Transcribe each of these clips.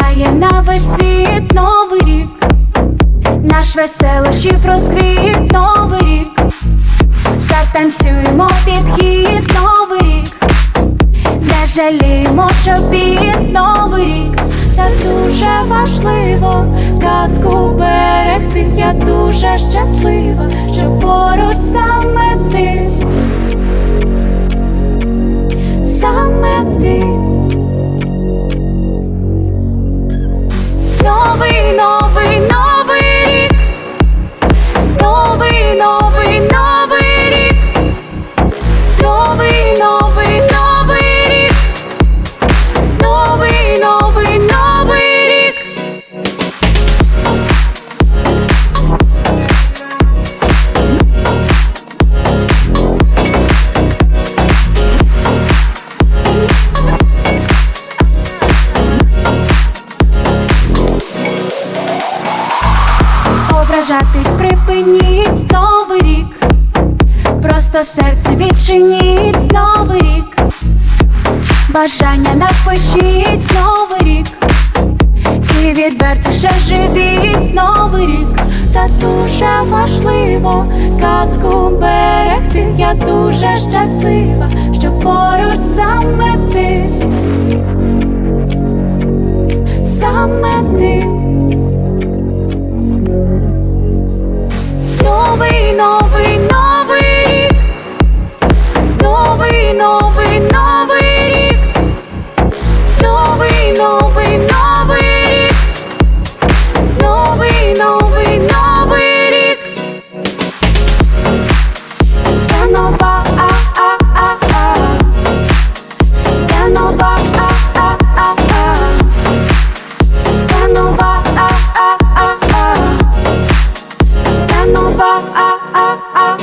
на весь світ новий рік, наш веселощів розквіт новий рік, затанцюємо підхід новий рік, не жаліємо чобіт новий рік, та дуже важливо казку берегти. Я дуже щаслива, що поруч саме ти, Новий, новий, новий рік. Новий, новий, новий рік. Новий, новий, Ображатись припиніть новий рік. Просто серце відчиніть новий рік. Бажання напишіть новий рік. І відвертіше живіть новий рік. Та дуже важливо казку берегти. Я дуже щаслива, що поруч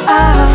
ah.